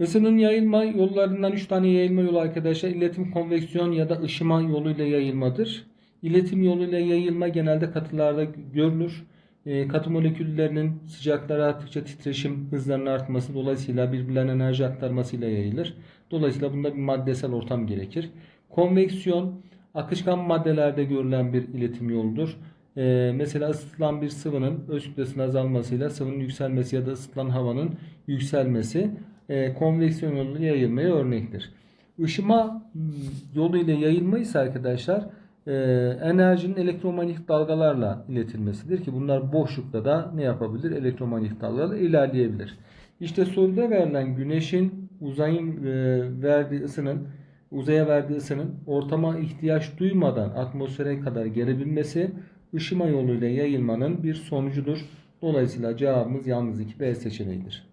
Isının yayılma yollarından 3 tane yayılma yolu arkadaşlar. İletim, konveksiyon ya da ışıma yoluyla yayılmadır. İletim yoluyla yayılma genelde katılarda görülür. E, katı moleküllerinin sıcakları arttıkça titreşim hızlarının artması dolayısıyla birbirlerine enerji aktarmasıyla yayılır. Dolayısıyla bunda bir maddesel ortam gerekir. Konveksiyon akışkan maddelerde görülen bir iletim yoludur. E, mesela ısıtılan bir sıvının öz kütlesinin azalmasıyla sıvının yükselmesi ya da ısıtılan havanın yükselmesi e, konveksiyon yoluyla yayılmaya örnektir. Işıma hmm, yoluyla yayılma ise arkadaşlar e, enerjinin elektromanyetik dalgalarla iletilmesidir ki bunlar boşlukta da ne yapabilir? Elektromanyetik dalgalarla ilerleyebilir. İşte soruda verilen güneşin uzayın e, verdiği ısının uzaya verdiği ısının ortama ihtiyaç duymadan atmosfere kadar gelebilmesi ışıma yoluyla yayılmanın bir sonucudur. Dolayısıyla cevabımız yalnız 2 B seçeneğidir.